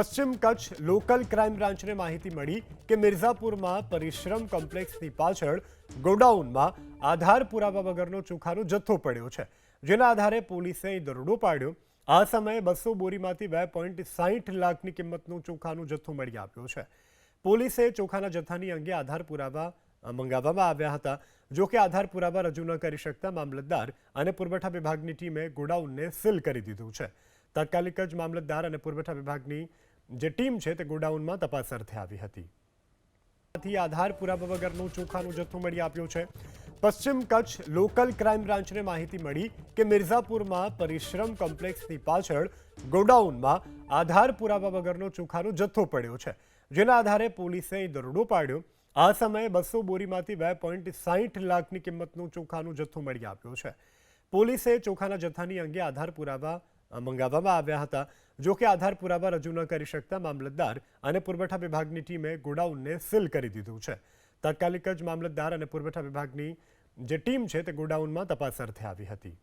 પશ્ચિમ Kutch local crime બ્રાન્ચને માહિતી મળી કે મિર્ઝાપુરમાં પરિશ્રમ કોમ્પ્લેક્સની પાછળ ગોડાઉનમાં આધાર પુરાવા વગરનો ચોખાનો જથ્થો પડ્યો છે, જેના આધારે પોલીસે દરોડો પાડ્યો. આ સમયે બસો બોરીમાંથી બે પોઈન્ટ સાહીઠ લાખની કિંમતનો ચોખાનો જથ્થો મળી આવ્યો છે. પોલીસે ચોખાના જથ્થાની અંગે આધાર પુરાવા મંગાવવામાં આવ્યા હતા. જો કે આધાર પુરાવા રજૂ ન કરી શકતા મામલતદાર અને પુરવઠા વિભાગની ટીમે ગોડાઉનને સીલ કરી દીધું છે. તાત્કાલિક જ મામલતદાર અને પુરવઠા વિભાગની જે ટીમ છે તે ગોડાઉનમાં તપાસ અર્થે આવી હતી. આધાર પુરાવા વગરનું ચોખાનું જથ્થું મળી આપ્યો છે. પશ્ચિમ કચ્છ લોકલ ક્રાઇમ બ્રાન્ચને માહિતી મળી કે મિર્ઝાપુરમાં પરિશ્રમ કોમ્પ્લેક્સની પાછળ ગોડાઉનમાં આધાર પુરાવા વગરનો ચોખાનો જથ્થો પડ્યો છે. જેના આધારે પોલીસે દરોડો પાડ્યો. આ સમયે બસો બોરીમાંથી બે પોઈન્ટ સાહીઠ લાખની કિંમતનું ચોખાનું જથ્થો મળી આપ્યો છે. પોલીસે ચોખાના જથ્થાની અંગે આધાર પુરાવા મંગાવવામાં આવ્યા હતા. જો કે આધાર પુરાવા રજૂ ન કરી શકતા મામલતદાર અને પુરવઠા વિભાગની ટીમે ગોડાઉનને સીલ કરી દીધું છે. તાત્કાલિક જ મામલતદાર અને પુરવઠા વિભાગની જે ટીમ છે તે ગોડાઉનમાં તપાસ અર્થે આવી હતી.